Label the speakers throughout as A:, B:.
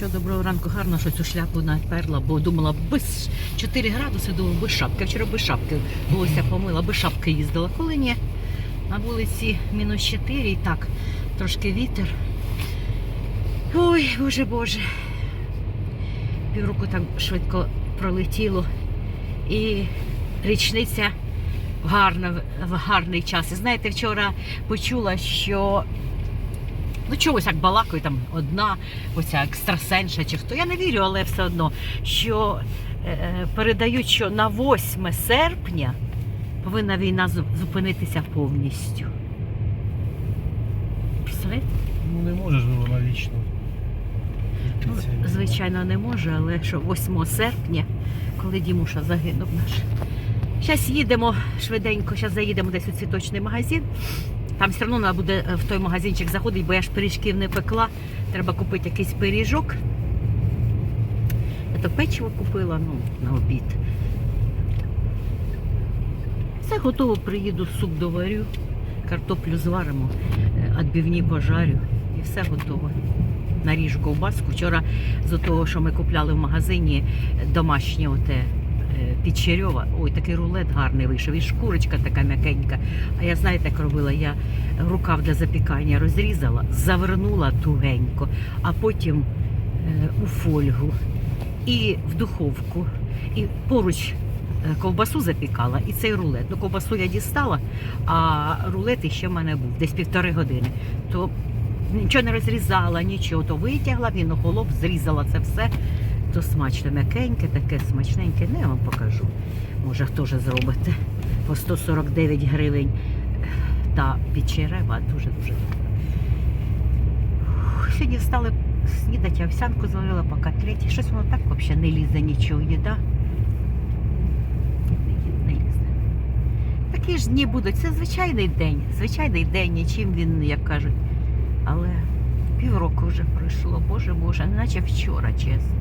A: що доброго ранку, гарно, що цю шляпу наперла, бо думала, без 4 градуси, думаю, без шапки. Вчора без шапки волосся помила, без шапки їздила. Коли ні, на вулиці мінус 4 і так, трошки вітер. Ой, боже боже. Півроку так швидко пролетіло. І річниця гарна, в гарний час. І знаєте, вчора почула, що ну чогось як балакаю, там одна оця екстрасенша чи хто. Я не вірю, але все одно, що е, е, передають, що на 8 серпня повинна війна зупинитися повністю. Представляєте?
B: Ну не можеш же вона вічно.
A: Ну, звичайно, не може, але що 8 серпня, коли Дімуша загинув наш. Зараз їдемо швиденько, зараз заїдемо десь у цвіточний магазин. Там все одно треба буде е, в той магазинчик заходити, бо я ж пиріжків не пекла. Треба купити якийсь пиріжок. Я то печиво купила ну, на обід. Все готово, приїду, суп доварю, картоплю зваримо, е, відбивні пожарю і все готово наріжу ковбаску. Вчора з того, що ми купляли в магазині домашнє оте е, підчерьова. Ой, такий рулет гарний вийшов. І шкурочка така м'якенька. А я знаєте, як робила? Я рукав для запікання розрізала, завернула тугенько, а потім е, у фольгу і в духовку. І поруч. е, Ковбасу запікала і цей рулет. Ну, ковбасу я дістала, а рулет іще в мене був десь півтори години. То нічого не розрізала, нічого, то витягла, він охолоп, зрізала це все. То смачно, м'якеньке, таке смачненьке. Ну, я вам покажу. Може, хто ж зробите. По 149 гривень та печерева дуже-дуже добре. Сьогодні встали снідати, овсянку зварила по котлеті. Щось воно так взагалі не лізе нічого, їда. Не- Не лізе. Такі ж дні будуть. Це звичайний день. Звичайний день, нічим він, як кажуть. Але півроку вже пройшло, боже Боже, наче вчора, чесно.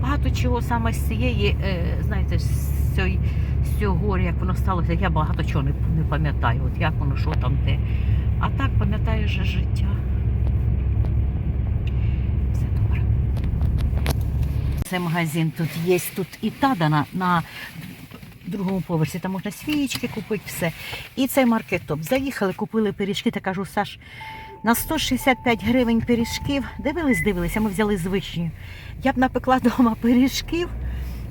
A: Багато чого саме з цієї, е, знаєте, з цієї, з цього горя, як воно сталося, я багато чого не, не пам'ятаю, от як воно, що там де. А так пам'ятаєш же життя. Все добре. Це магазин тут є, тут і тада на, на другому поверсі, там можна свічки купити, все. І цей маркетоп. Заїхали, купили пиріжки, та кажу, Саш, на 165 гривень пиріжків. Дивились, дивилися, ми взяли з. Я б напекла вдома пиріжків,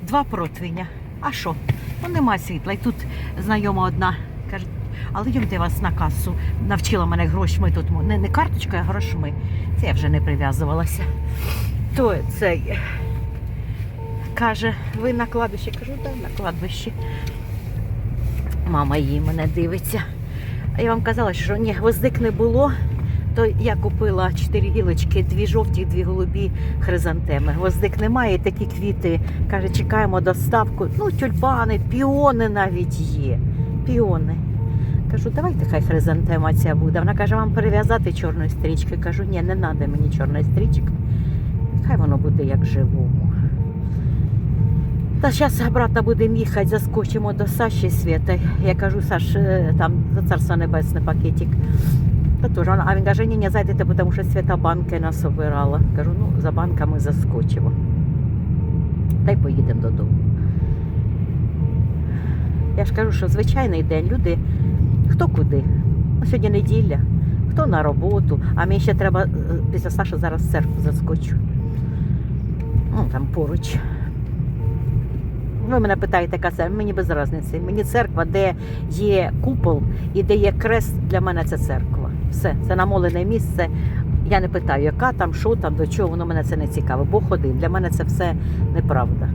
A: два противня. А що? Ну нема світла. І тут знайома одна каже, але йдемте вас на касу. Навчила мене грошми тут. Не, не карточкою, а грошми. Це я вже не прив'язувалася. То цей каже, ви на кладбищі? Кажу, так, на кладбищі. Мама її мене дивиться. А я вам казала, що ні, гвоздик не було. То я купила чотири гілочки, дві жовті, дві голубі хризантеми. Гвоздик немає, такі квіти. Каже, чекаємо доставку. Ну, тюльпани, піони навіть є. Піони. Кажу, давайте хай хризантема ця буде. Вона каже, вам перев'язати чорною стрічкою. Кажу, ні, не треба мені чорної стрічки. Хай воно буде як живому. Та зараз обратно будемо їхати, заскочимо до Саші Свята. Я кажу, Саш, е, там за царство небесне пакетик. Та теж а він каже, ні, не зайдете, тому що свята банки нас обирала. Кажу, ну за банками заскочимо. Та й поїдемо додому. Я ж кажу, що звичайний день люди хто куди. Ну, Сьогодні неділя, хто на роботу, а мені ще треба е, після Саші зараз в церкву заскочу. Ну, там поруч. Ви мене питаєте, яка це? Мені без різниці. Мені церква, де є купол і де є крест, для мене це церква. Все, це намолене місце. Я не питаю, яка там, що там, до чого, воно мене це не цікаво. Бог один. Для мене це все неправда.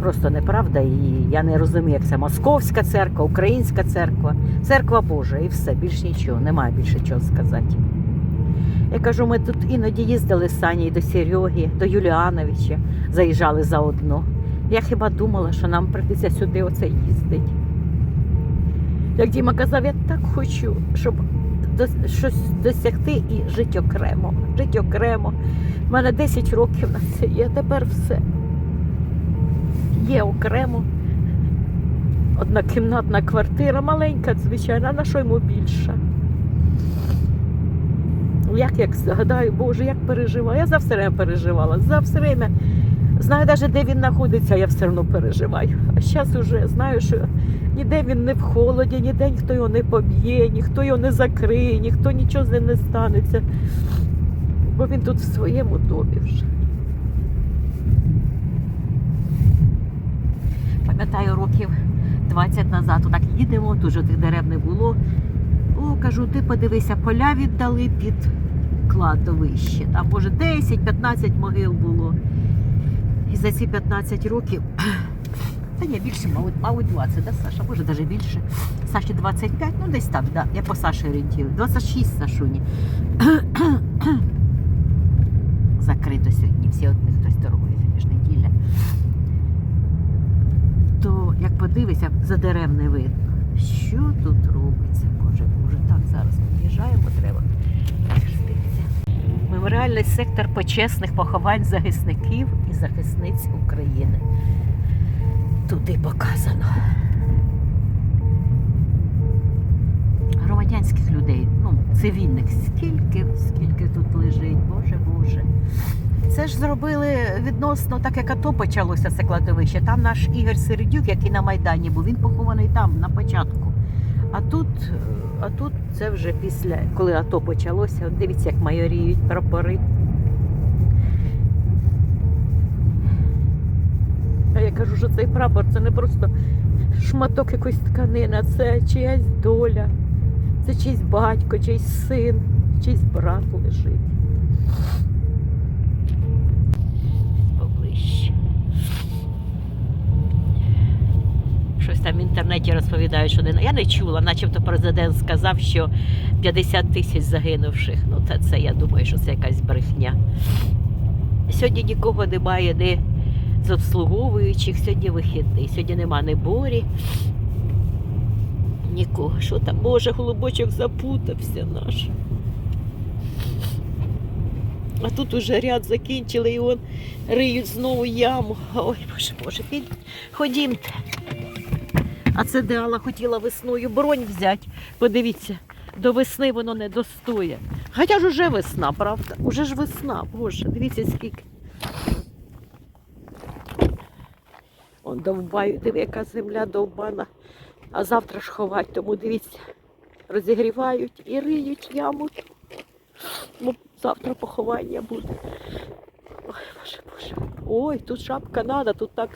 A: Просто неправда. І я не розумію, як це московська церква, українська церква, церква Божа і все, більш нічого, немає більше чого сказати. Я кажу, ми тут іноді їздили з Сані до Сереги, до Юліановича, заїжджали заодно. Я хіба думала, що нам прийдеться сюди оце їздити. Як Діма казав, я так хочу, щоб щось досягти і жити окремо. Жити окремо. У мене 10 років на це є, тепер все. Є окремо. Однокімнатна квартира, маленька, звичайно, на що йому більше? Ну, Як як згадаю, Боже, як переживаю. Я за все время переживала. За все время. Знаю навіть, де він знаходиться, я все одно переживаю. А зараз вже знаю, що ніде він не в холоді, ніде ніхто його не поб'є, ніхто його не закриє, ніхто нічого з ним не станеться. Бо він тут в своєму домі вже. Пам'ятаю, років 20 назад, отак їдемо, тут же тих дерев не було. О, кажу, ти подивися, поля віддали під кладовище. Там, може, 10-15 могил було. І за ці 15 років, та ні, більше, мабуть, мабуть, 20, да, Саша? Може, навіть більше. Саші 25, ну десь так, да. Я по Саші орієнтую. 26 Сашуні. Закрито сьогодні, всі одні хтось торгує, сьогодні ж неділя. То як подивися, за дерев не. Що тут робиться? Боже, Боже, так зараз під'їжджаємо, треба. Меморіальний сектор почесних поховань захисників і захисниць України. Туди показано. Громадянських людей, ну, цивільних, скільки, скільки тут лежить, Боже Боже. Це ж зробили відносно, так як АТО почалося це кладовище. Там наш Ігор Середюк, який на Майдані був, він похований там на початку. А тут, а тут це вже після, коли АТО почалося. Дивіться, як майоріють прапори. А я кажу, що цей прапор це не просто шматок якоїсь тканини, а це чиясь доля, це чийсь батько, чийсь син, чийсь брат лежить. Поближче. Щось там в інтернеті розповідають, що не я не чула, начебто президент сказав, що 50 тисяч загинувших. Ну, та це я думаю, що це якась брехня. Сьогодні нікого немає, ні з обслуговуючих, сьогодні вихідний. Сьогодні нема ні борі. Нікого. Що там? Боже, голубочок запутався наш. А тут уже ряд закінчили і он риють знову яму. Ой, боже, боже, ходімте. А це де Алла хотіла весною бронь взяти. Подивіться, до весни воно не достоє. Хоча ж уже весна, правда? Уже ж весна, боже, дивіться скільки. Он довбаю, диви, яка земля довбана. А завтра ж ховать, тому дивіться, розігрівають і риють яму. Бо завтра поховання буде. Ой, боже, боже. Ой, тут шапка надо, тут так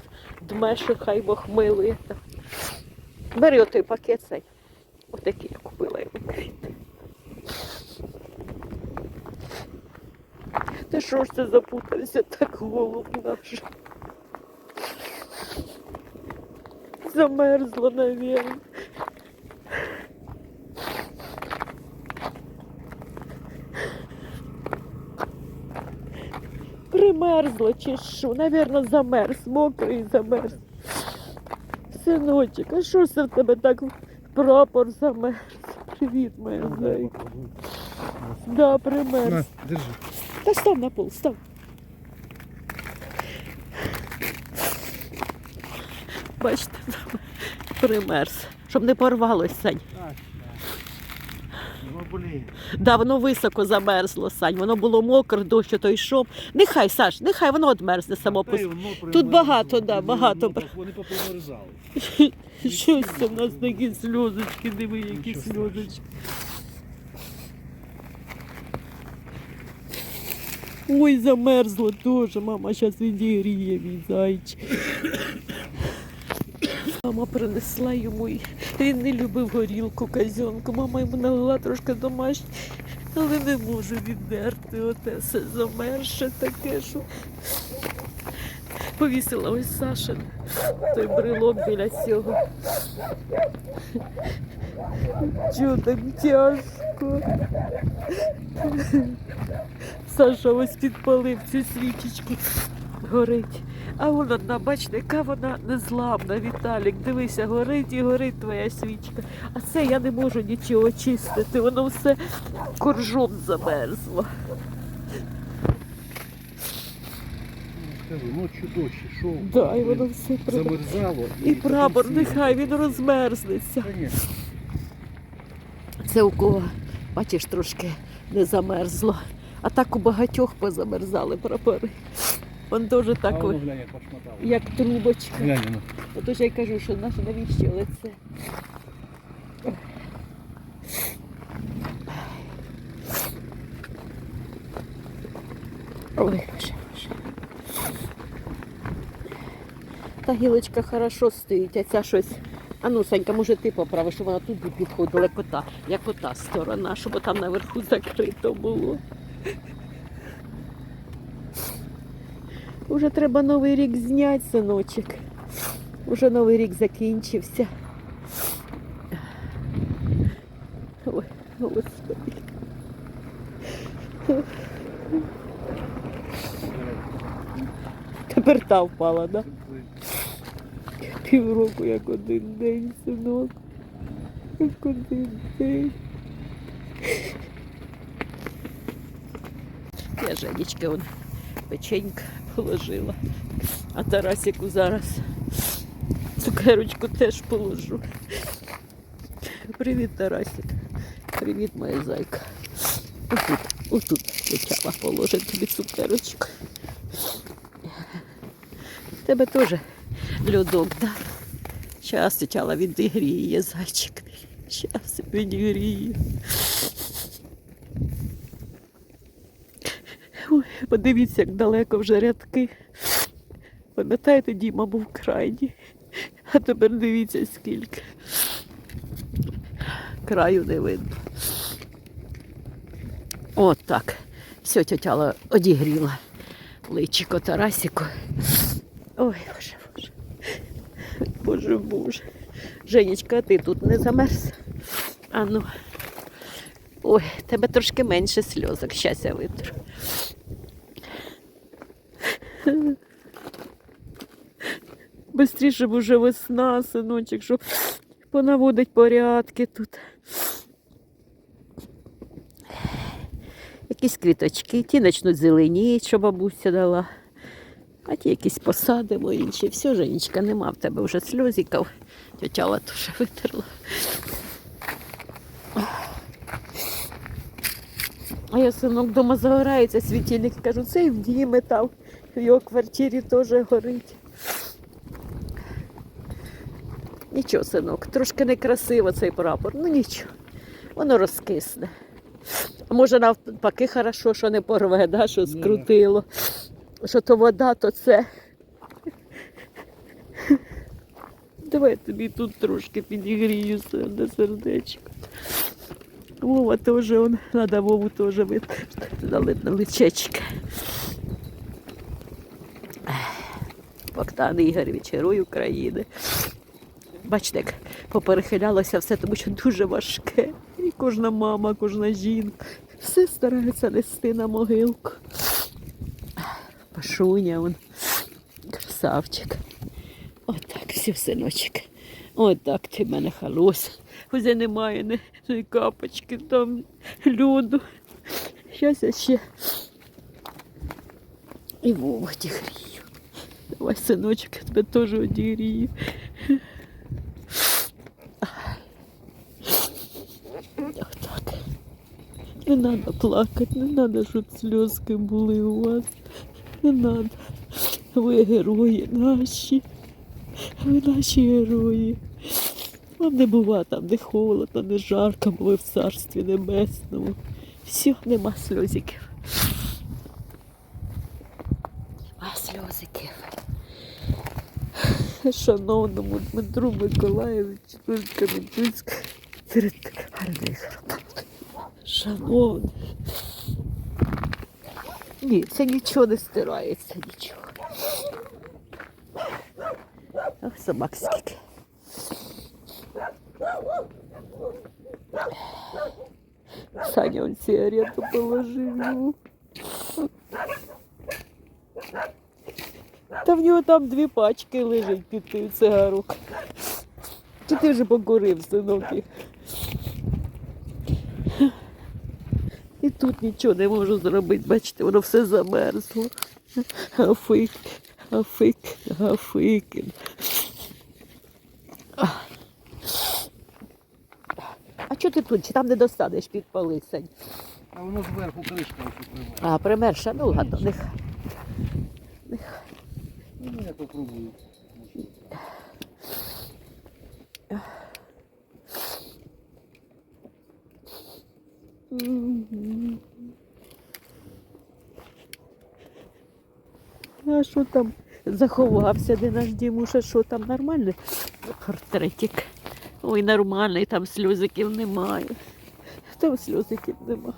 A: дме, що хай Бог милує. Бери отой пакет цей. Отакий я купила йому квіти. Ти що ж це запутався так голуб наш? Замерзла, навірно. Примерзла чи що? Навірно, замерз, мокрий замерз. Синочок, а що ж це в тебе так прапор замерз? Привіт, моя зайка. Да, примерз.
B: На, держи.
A: Та став на пол, став. Бачите, примерз. Щоб не порвалось, Сань.
B: Блін.
A: Да, воно високо замерзло, Сань. Воно було мокре, дощ то йшов. Нехай, Саш, нехай воно одмерзне само по
B: Та воно
A: Тут багато, да, багато.
B: ну, Вони попримерзали.
A: Щось це в нас такі сльозочки, диви, які
B: Нічого
A: сльозочки. Ой, замерзло теж, мама зараз відігріє мій зайчик. Мама принесла йому, і він не любив горілку, казьонку. Мама йому налила трошки домашню, але не можу віддерти. Оте все замерше таке, що повісила ось Сашин той брелок біля цього. Чого так тяжко? Саша ось підпалив цю свічечку. Горить. А вона одна, бачите, яка вона незламна, Віталік. Дивися, горить і горить твоя свічка. А це я не можу нічого чистити. Воно все коржом замерзло.
B: Ночі дощі, що?
A: Да, і воно все
B: замерзало.
A: І прапор, нехай він розмерзнеться.
B: Конечно.
A: Це у кого, бачиш, трошки не замерзло. А так у багатьох позамерзали прапори. Вон теж так, о,
B: глянь, як
A: трубочка.
B: Глянь, ну.
A: Отож я й кажу, що наше навіщо лице? Ой, боже, боже. Та гілочка хорошо стоїть, а ця щось. А ну, Санька, може ти поправиш, щоб вона тут підходила, як ота, як ота сторона, щоб там наверху закрито було. Уже треба новий рік зняти, синочок. Уже новий рік закінчився. Ой, господи. Тепер та впала, да? Півроку як один день, синок. Як один день. Я Женечки он печенька положила. А Тарасику зараз цукерочку теж положу. Привіт, Тарасик. Привіт, моя зайка. Отут, отут почала положити тобі цукерочку. Тебе теж льодок, да? Щас почала відігріє, зайчик. Щас відігріє. Ой, подивіться, як далеко вже рядки. Пам'ятаєте, Діма був крайній. А тепер дивіться скільки. Краю не видно. От так. Все, тетяла одігріла личико Тарасіку. Ой, боже, боже. Боже, боже. Женечка, ти тут не замерз? А ну. Ой, тебе трошки менше сльозок. Щас я витру. Бистріше б уже весна, синочок, щоб понаводить порядки тут. Якісь квіточки, ті почнуть зеленіти, що бабуся дала. А ті якісь посадимо, інші. Все, Женечка, нема в тебе вже сльозиків. Тетяла теж витерла. А я синок вдома загорається світильник. Кажу, це і в Діми там, в його квартирі теж горить. Нічого, синок, трошки некрасиво цей прапор, ну нічого, воно розкисне. А може навпаки хорошо, що не порве, да, що скрутило. Що то вода, то це. Давай я тобі тут трошки підігрію на сердечко. Вова теж, он, надо Вову теж витерти, дали на личечка. Богдан Ігорович, герой України. Бачите, як поперехилялося все, тому що дуже важке. І кожна мама, кожна жінка. Все стараються нести на могилку. Пашуня, он красавчик. Отак, все, синочок. Отак ти мене халося. Уже немає ні, ні капочки, там льоду. Щас я ще і одігрію. Давай, синочок, я тебе теж одігрію. Отак. Не треба плакати, не треба, щоб сльозки були у вас. Не треба. Ви герої наші. Ви наші герої. Вам не бува там, не холодно, не жарко, бо ви в царстві небесному. Все, нема сльозиків. Шановному Дмитру Миколаєвичу Кам'янчуцька перед гарнизором. Шановний. Ні, це нічого не стирається, нічого. Ох, собак скільки. Саня он сигарету положив Та в нього там дві пачки лежать під тим цигарок. Чи ти вже покурив, синок? І тут нічого не можу зробити, бачите, воно все замерзло. Гафик, гафик, гафикин. А чого ти тут? Чи там не достанеш підпали, Сань?
B: А воно зверху кришка.
A: А, примерша, ну ладно, нехай.
B: Я попробую.
A: А що там заховався, де наш Дімуша, що там нормальний портретик? Ой, нормальний, там сльозиків немає. Там сльозиків немає.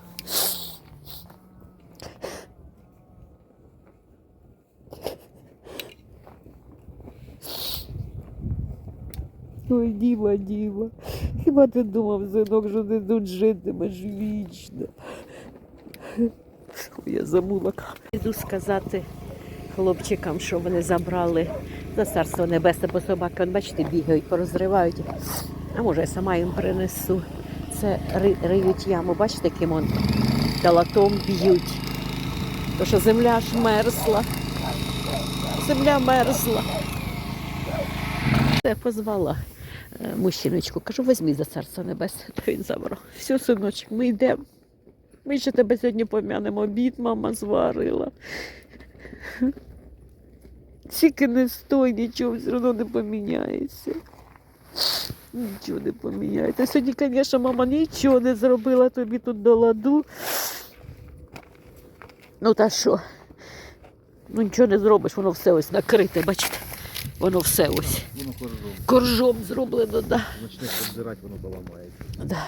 A: Ой, Діма, Діма. Хіба ти думав, синок, що ти тут житимеш вічно? Ой, я забула. Іду сказати хлопчикам, що вони забрали за царство небесне, бо собаки, от бачите, бігають, порозривають. А може, я сама їм принесу. Це ри- риють яму, бачите, яким он калатом б'ють. То що земля ж мерзла. Земля мерзла. Я позвала мужчиночку, кажу, візьми за царство небесне, то він забрав. Все, синочок, ми йдемо. Ми ще тебе сьогодні пом'янемо, обід мама зварила. Тільки не стой, нічого все одно не поміняється. Нічого не поміняється. Сьогодні, звісно, мама нічого не зробила тобі тут до ладу. Ну та що? Ну нічого не зробиш, воно все ось накрите, бачите? Воно все ось
B: Воно коржом.
A: коржом зроблено, да.
B: Почне підзирати, воно поламається.
A: Да.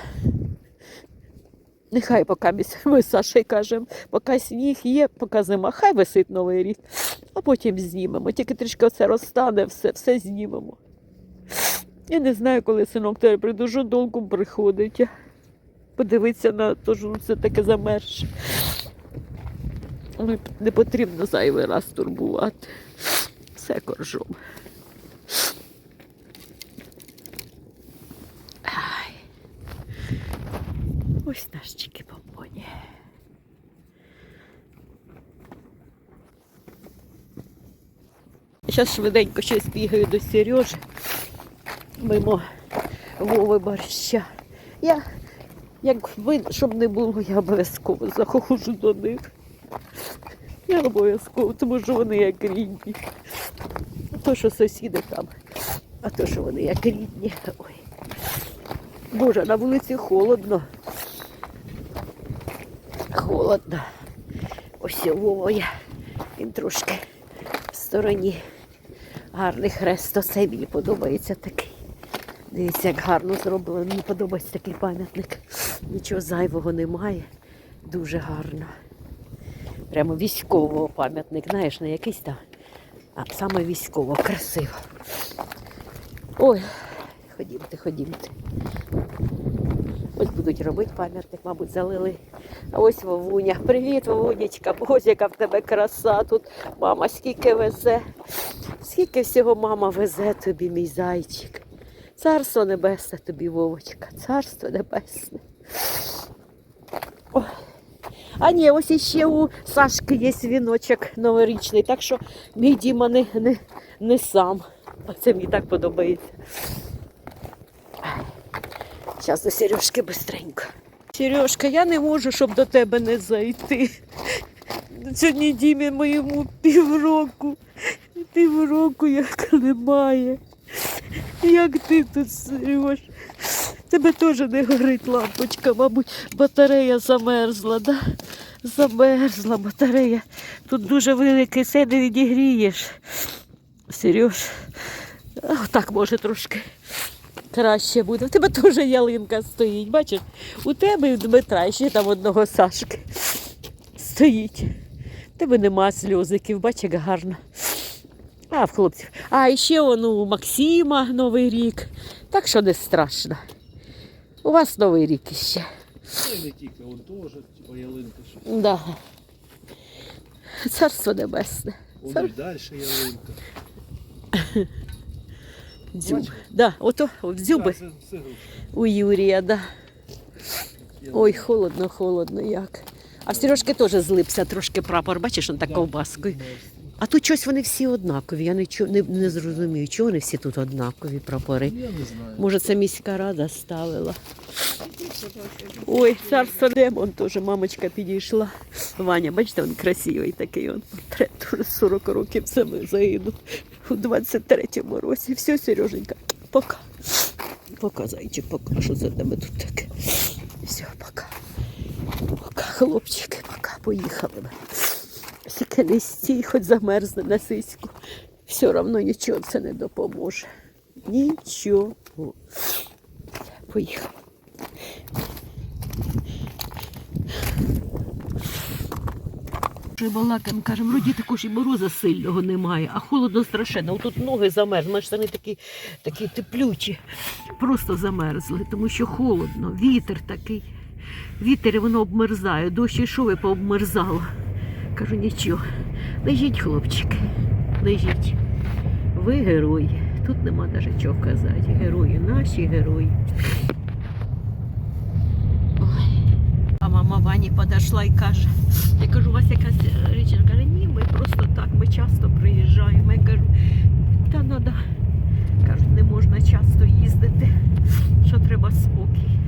A: Нехай поки ми з Сашею кажемо, поки сніг є, поки зима, хай висить новий рік, а потім знімемо. Тільки трішки оце розтане, все, все знімемо. Я не знаю, коли синок тебе прийду, жодолком приходить. Подивитися на те, що це таке замерзше. Ну, не потрібно зайвий раз турбувати. Все коржом. Ось наш чики помпоні. Зараз швиденько щось бігаю до Сережі. Мимо Вови борща. Я, як ви, щоб не було, я обов'язково заходжу до них. Я обов'язково, тому що вони як рідні. То, що сусіди там, а то, що вони як рідні. Ой. Боже, на вулиці холодно. Холодно. Ось Вова. Він трошки в стороні. Гарний хрест, то це мені подобається такий. Дивіться, як гарно зроблено. Мені подобається такий пам'ятник. Нічого зайвого немає. Дуже гарно. Прямо військового пам'ятник, знаєш, не якийсь там, а саме військово, красиво. Ой, ходімте, ходімте. Ось будуть робити пам'ятник, мабуть, залили. А ось Вовуня. Привіт, Вовунечка. Ось яка в тебе краса тут. Мама скільки везе. Скільки всього мама везе тобі, мій зайчик. Царство небесне тобі, Вовочка, царство небесне. Ой. А ні, ось іще у Сашки є віночок новорічний, так що мій Діма не, не, не сам. Це мені так подобається. Зараз до Сережки бистренько. Сережка, я не можу, щоб до тебе не зайти. Сьогодні Дімі моєму півроку. Півроку як немає. Як ти тут, Сереж? Тебе теж не горить лампочка, мабуть, батарея замерзла, да? Замерзла батарея. Тут дуже великий, все не відігрієш. Сереж, а, так може трошки краще буде. У тебе теж ялинка стоїть, бачиш? У тебе і в Дмитра, ще там одного Сашки стоїть. У тебе нема сльозиків, бач, як гарно. А, в хлопців. А ще он у Максима Новий рік. Так що не страшно. У вас Новий рік іще.
B: Й не тільки, он теж, типа ялинка. що.
A: Да. Царство небесне.
B: Й далі ялинка.
A: Дзюб. Да, ото от дзюби у Юрія, да. Ой, холодно, холодно як. А в Сережки теж злипся трошки прапор, бачиш, он так ковбаскою. А тут щось вони всі однакові. Я не не, не зрозумію, чого вони всі тут однакові прапори.
B: Я не знаю.
A: Може, це міська рада ставила. Ой, царство Демон теж мамочка підійшла. Ваня, бачите, він красивий такий он портрет. Уже 40 років саме загинув у 23-му році. Все, Сереженька, пока. Пока, зайчик, пока. Що за тебе тут таке? Все, пока. Пока, хлопчики, пока. Поїхали. Сіки не стій, хоч замерзне на сиську. Все одно нічого це не допоможе. Нічого. Поїхали. Балакаємо, кажемо, вроді також і мороза сильного немає, а холодно страшенно. Тут ноги замерзли, наші штани такі, такі теплючі, просто замерзли, тому що холодно, вітер такий. Вітер воно обмерзає, дощ ішов і пообмерзало. Кажу, нічого. Лежіть, хлопчики, лежіть. Ви герої. Тут нема навіть чого казати. Герої, наші герої. А мама Вані подошла і каже, я кажу, у вас якась річ? Вона каже, ні, ми просто так, ми часто приїжджаємо. Я кажу, та треба, кажуть, не можна часто їздити, що треба спокій.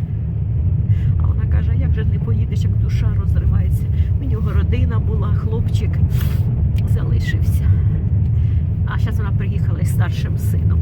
A: А вона каже, а як же не поїдеш, як душа розривається. У нього родина була, хлопчик залишився. А зараз вона приїхала із старшим сином.